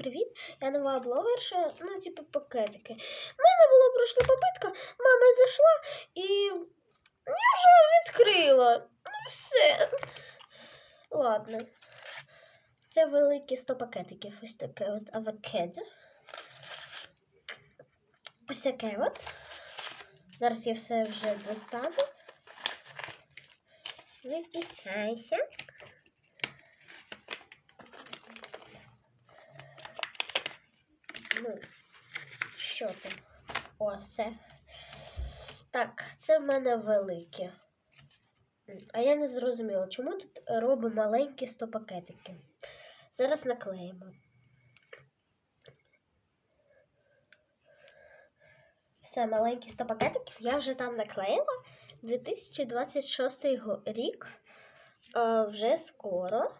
привіт! Я нова блогерша, ну, типу, пакетики. У мене була пройшла попитка, мама зайшла і я вже відкрила. Ну все. Ладно. Це великі 100 пакетиків. Ось таке от авокадо. Ось таке от. Зараз я все вже достану. Випікайся. Ну, що там? О, все. Так, це в мене велике. А я не зрозуміла, чому тут робимо маленькі 100 пакетики. Зараз наклеїмо. Все, маленькі 100 пакетиків я вже там наклеїла. 2026 рік. А, вже скоро.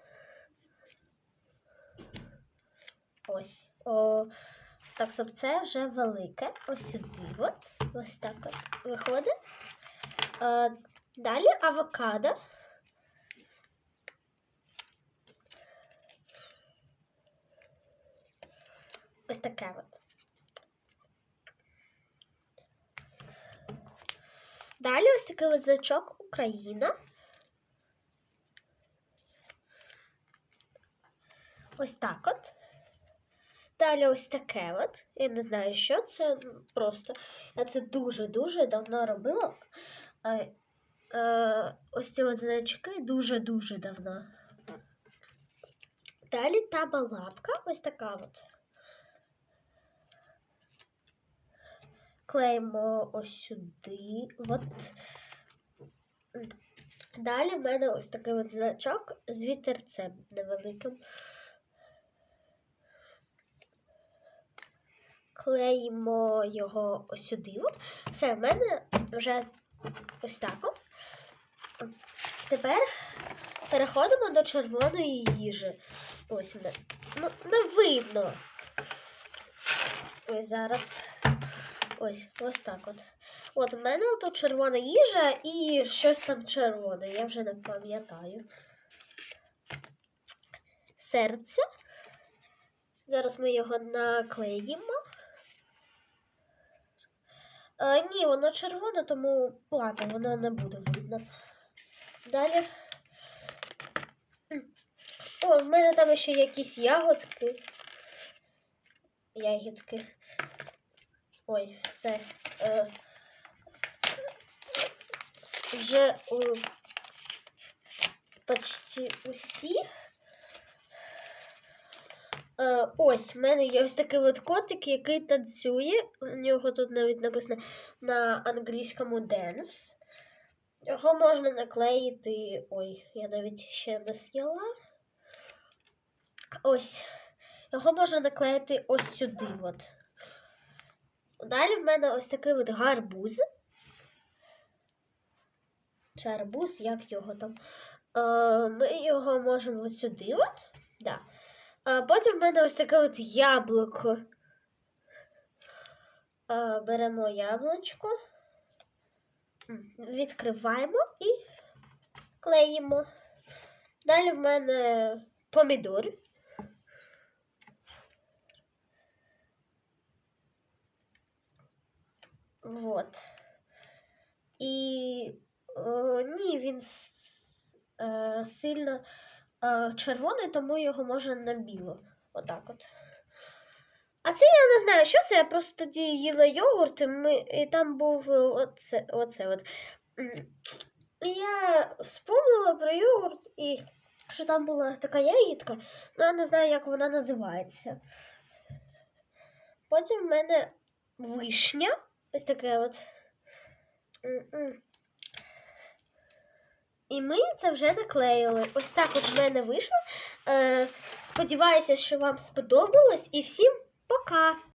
Ось. О, так, щоб це вже велике. Ось сюди. От. Ось так от виходить. А, далі авокадо. Ось таке от. Далі ось такий ось значок Україна. Ось так от. Далі ось таке от. Я не знаю, що це просто. Я це дуже-дуже давно робила. Е, ось ці от значки дуже-дуже давно. Далі таба лапка, ось така от. Клеїмо ось сюди. От. Далі в мене ось такий от значок з вітерцем невеликим. Клеїмо його ось сюди. Все, в мене вже ось так. Тепер переходимо до червоної їжі. Ось мене. Ну, не видно. Ось зараз. Ось, ось так от. От, в мене тут червона їжа і щось там червоне, я вже не пам'ятаю. Серце. Зараз ми його наклеїмо. А, ні, воно червоне, тому ладно, воно не буде видно. Далі. О, в мене там ще якісь ягодки. Ягідки. Ой, все. Е, вже е, почти усі. Е, ось, в мене є ось такий от котик, який танцює. У нього тут навіть написано на англійському dance. Його можна наклеїти. Ой, я навіть ще не зняла. Ось. Його можна наклеїти ось сюди. От. Далі в мене ось такий от гарбуз. Чи арбуз, як його там. Е, ми його можемо ось сюди. От. Да. А потім в мене ось таке от яблуко. Е, беремо яблучко, відкриваємо і клеїмо. Далі в мене помідор. Вот. І е, ні, він е, сильно червоний, тому його можна на біло. Отак от. А це я не знаю, що це. Я просто тоді їла йогурт, і, ми, і там був е, оце, оце от. Я спомнила про йогурт і що там була така ягідка, але я не знаю, як вона називається. Потім в мене вишня. Ось таке от. І ми це вже наклеїли. Ось так от в мене вийшло. Е, сподіваюся, що вам сподобалось. І всім пока!